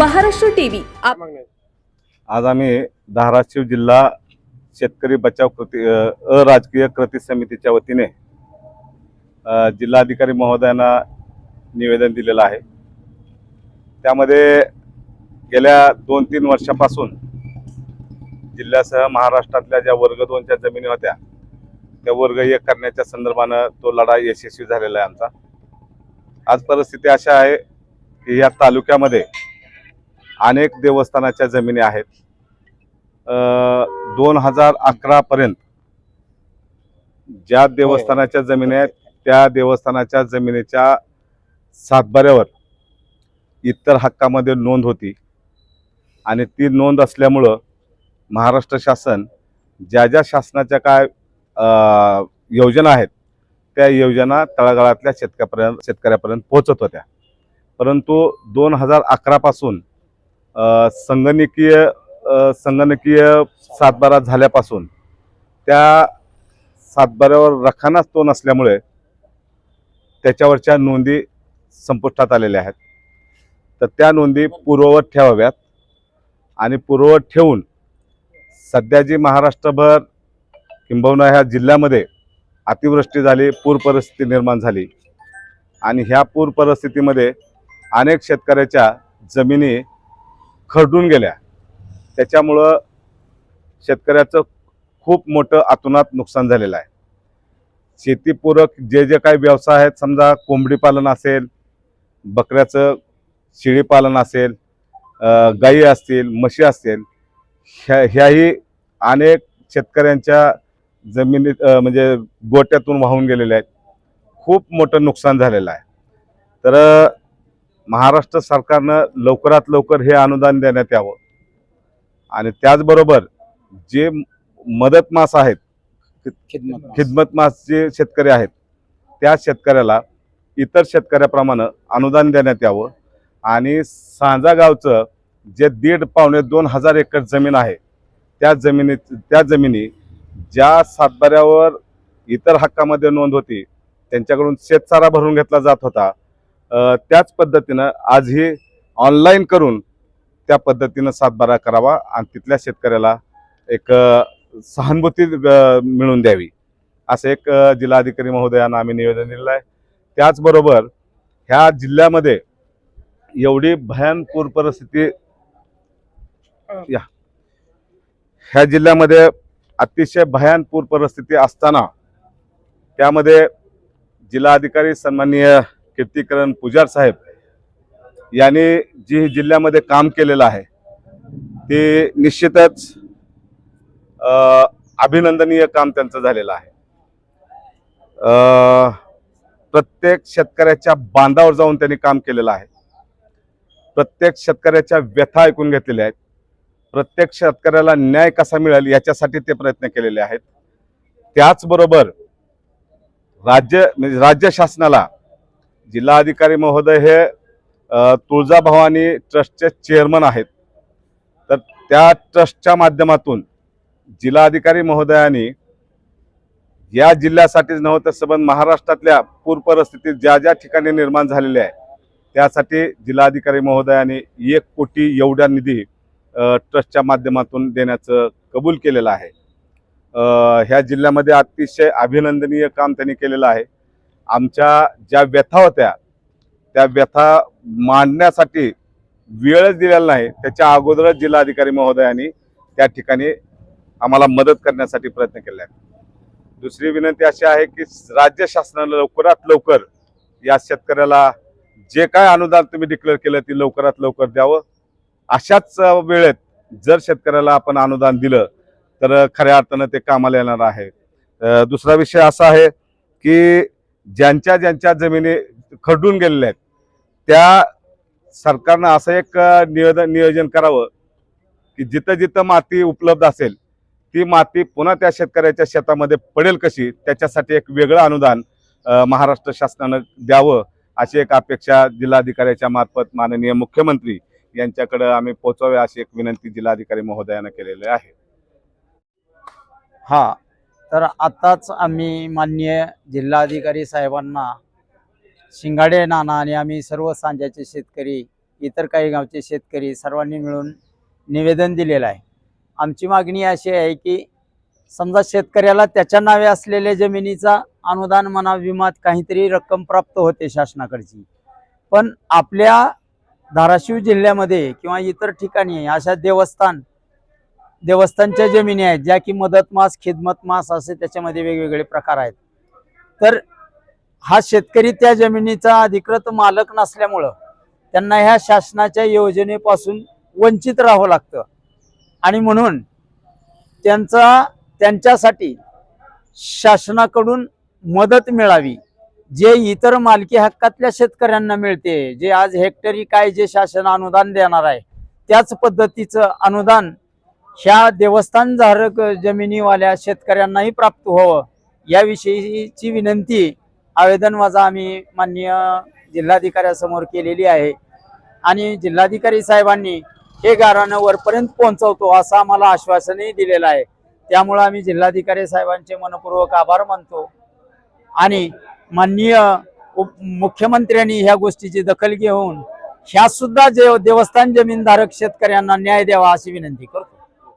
Maharashtra TV. आज आम्ही धाराशिव जिल्हा शेतकरी बचाव कृती अ, अराजकीय कृती समितीच्या वतीने जिल्हाधिकारी महोदयांना निवेदन दिलेलं आहे. त्यामध्ये गेल्या दोन तीन वर्षापासून जिल्ह्यासह महाराष्ट्रातल्या ज्या वर्ग दोनच्या जमिनी होत्या त्या वर्ग एक करण्याच्या संदर्भानं तो लढा यशस्वी झालेला आहे आमचा. आज परिस्थिती अशा आहे की या तालुक्यामध्ये अनेक देवस्थानाच्या जमिनी आहेत. दोन हजार अकरापर्यंत ज्या देवस्थानाच्या जमिनी आहेत त्या देवस्थानाच्या जमिनीच्या सातबाऱ्यावर इतर हक्कामध्ये नोंद होती. आणि ती नोंद असल्यामुळं महाराष्ट्र शासन ज्या ज्या शासनाच्या काय योजना आहेत त्या योजना तळागाळातल्या शेतकऱ्यापर्यंत शेतकऱ्यापर्यंत पोहोचत होत्या. परंतु दोन हजार अकरापासून संगणकीय संगणकीय सातबारा झाल्यापासून त्या सातबाऱ्यावर रखानाच तो नसल्यामुळे त्याच्यावरच्या नोंदी संपुष्टात आलेल्या आहेत. तर त्या नोंदी पूर्ववत ठेवाव्यात आणि पूर्ववत ठेवून सध्या जी महाराष्ट्रभर किंबहुना ह्या जिल्ह्यामध्ये अतिवृष्टी झाली पूर परिस्थिती निर्माण झाली आणि ह्या पूर परिस्थितीमध्ये अनेक शेतकऱ्याच्या जमिनी खरडून गेल्या. त्याच्यामुळं शेतकऱ्याचं खूप मोठं आतुनात नुकसान झालेलं आहे. शेतीपूरक जे जे काही व्यवसाय आहेत समजा कोंबडी पालन असेल बकऱ्याचं शेळीपालन असेल गाई गायी असतील म्हशी असतील ह्या ह्याही अनेक शेतकऱ्यांच्या जमिनीत म्हणजे गोट्यातून वाहून गेलेल्या आहेत. खूप मोठं नुकसान झालेलं आहे. तर महाराष्ट्र सरकारनं लवकरात लवकर हे अनुदान देण्यात यावं. आणि त्याचबरोबर जे मदत मास आहेत खिदमत मास. जे शेतकरी आहेत त्या शेतकऱ्याला इतर शेतकऱ्याप्रमाणे अनुदान देण्यात यावं. आणि सांजा गावचं जे दीड पावणे दोन हजार एकर जमीन आहे त्या जमिनीत त्या जमिनी ज्या सातबाऱ्यावर इतर हक्कामध्ये नोंद होती त्यांच्याकडून शेतसारा भरून घेतला जात होता त्याच पद्धतीनं आजही ऑनलाईन करून त्या पद्धतीनं सातबारा करावा आणि तिथल्या शेतकऱ्याला एक सहानुभूती मिळून मिळवून द्यावी. असं एक जिल्हाधिकारी महोदयांना आम्ही निवेदन दिलेलं आहे. त्याचबरोबर ह्या जिल्ह्यामध्ये एवढी भयानपूर परिस्थिती या ह्या जिल्ह्यामध्ये अतिशय भयानपूर परिस्थिती असताना त्यामध्ये जिल्हाधिकारी सन्माननीय कीर्तिकरण पुजार साहेब यांनी जी जिल्ह्यामध्ये काम केलेलं आहे ते निश्चितच अभिनंदनीय काम त्यांचं झालेलं आहे. प्रत्येक शेतकऱ्याच्या बांधावर जाऊन त्यांनी काम केलेलं आहे. प्रत्येक शेतकऱ्याच्या व्यथा ऐकून घेतलेल्या आहेत. प्रत्येक शेतकऱ्याला न्याय कसा मिळेल याच्यासाठी ते प्रयत्न केलेले आहेत. त्याचबरोबर राज्य म्हणजे राज्य शासनाला जिल्हाधिकारी महोदय हे तुळजाभवानी ट्रस्टचे चेअरमन आहेत. तर त्या ट्रस्टच्या माध्यमातून जिल्हाधिकारी महोदयांनी या जिल्ह्यासाठीच नव्हतं तर सबंध महाराष्ट्रातल्या पूर परिस्थितीत ज्या ज्या ठिकाणी निर्माण झालेल्या आहे त्यासाठी जिल्हाधिकारी महोदयांनी एक कोटी एवढा निधी ट्रस्टच्या माध्यमातून देण्याचं कबूल केलेलं आहे. ह्या जिल्ह्यामध्ये अतिशय अभिनंदनीय काम त्यांनी केलेलं आहे. आमच्या ज्या व्यथा होत्या त्या व्यथा मांडण्यासाठी वेळच दिलेला नाही. त्याच्या अगोदरच जिल्हाधिकारी महोदयांनी त्या ठिकाणी आम्हाला मदत करण्यासाठी प्रयत्न केले. आहे दुसरी विनंती अशी आहे की राज्य शासनानं लवकरात लवकर या शेतकऱ्याला जे काय अनुदान तुम्ही डिक्लेअर केलं ते लवकरात लवकर द्यावं. अशाच वेळेत जर शेतकऱ्याला आपण अनुदान दिलं तर खऱ्या अर्थानं ते कामाला येणार आहे. दुसरा विषय असा आहे की ज्यांच्या ज्यांच्या जमिनी खडून गेलेल्या आहेत त्या सरकारनं असं एक नियोजन नियोजन करावं की जिथं जिथं माती उपलब्ध असेल ती माती पुन्हा त्या शेतकऱ्याच्या शेतामध्ये पडेल कशी त्याच्यासाठी एक वेगळं अनुदान महाराष्ट्र शासनानं द्यावं अशी एक अपेक्षा जिल्हाधिकाऱ्याच्या मार्फत माननीय मुख्यमंत्री यांच्याकडं आम्ही पोहोचावे अशी एक विनंती जिल्हाधिकारी महोदयानं केलेली आहे. हा तर आत्ताच आम्ही माननीय जिल्हाधिकारी साहेबांना शिंगाडे नाना आणि आम्ही सर्व सांज्याचे शेतकरी इतर काही गावचे शेतकरी सर्वांनी मिळून निवेदन दिलेलं आहे. आमची मागणी अशी आहे की समजा शेतकऱ्याला त्याच्या नावे असलेल्या जमिनीचा अनुदान म्हणा विमात काहीतरी रक्कम प्राप्त होते शासनाकडची. पण आपल्या धाराशिव जिल्ह्यामध्ये किंवा इतर ठिकाणी अशा देवस्थान देवस्थानच्या जमिनी आहेत ज्या की मदत मास खिदमत मास असे त्याच्यामध्ये वेगवेगळे प्रकार आहेत. तर हा शेतकरी त्या जमिनीचा अधिकृत मालक नसल्यामुळं त्यांना ह्या शासनाच्या योजनेपासून वंचित राहावं लागतं. आणि म्हणून त्यांचा त्यांच्यासाठी शासनाकडून मदत मिळावी जे इतर मालकी हक्कातल्या शेतकऱ्यांना मिळते जे आज हेक्टरी काय जे शासन अनुदान देणार आहे त्याच पद्धतीचं अनुदान ह्या देवस्थान धारक जमिनीवाल्या शेतकऱ्यांनाही प्राप्त व्हावं. याविषयीची विनंती आवेदन माझा आम्ही माननीय जिल्हाधिकाऱ्यासमोर केलेली आहे. आणि जिल्हाधिकारी साहेबांनी हे गाराणं वरपर्यंत पोहोचवतो असं आम्हाला आश्वासनही दिलेलं आहे. त्यामुळं आम्ही जिल्हाधिकारी साहेबांचे मनपूर्वक आभार मानतो. आणि माननीय उप मुख्यमंत्र्यांनी ह्या गोष्टीची दखल घेऊन ह्या सुद्धा जे देवस्थान जमीनधारक शेतकऱ्यांना न्याय द्यावा अशी विनंती करतो.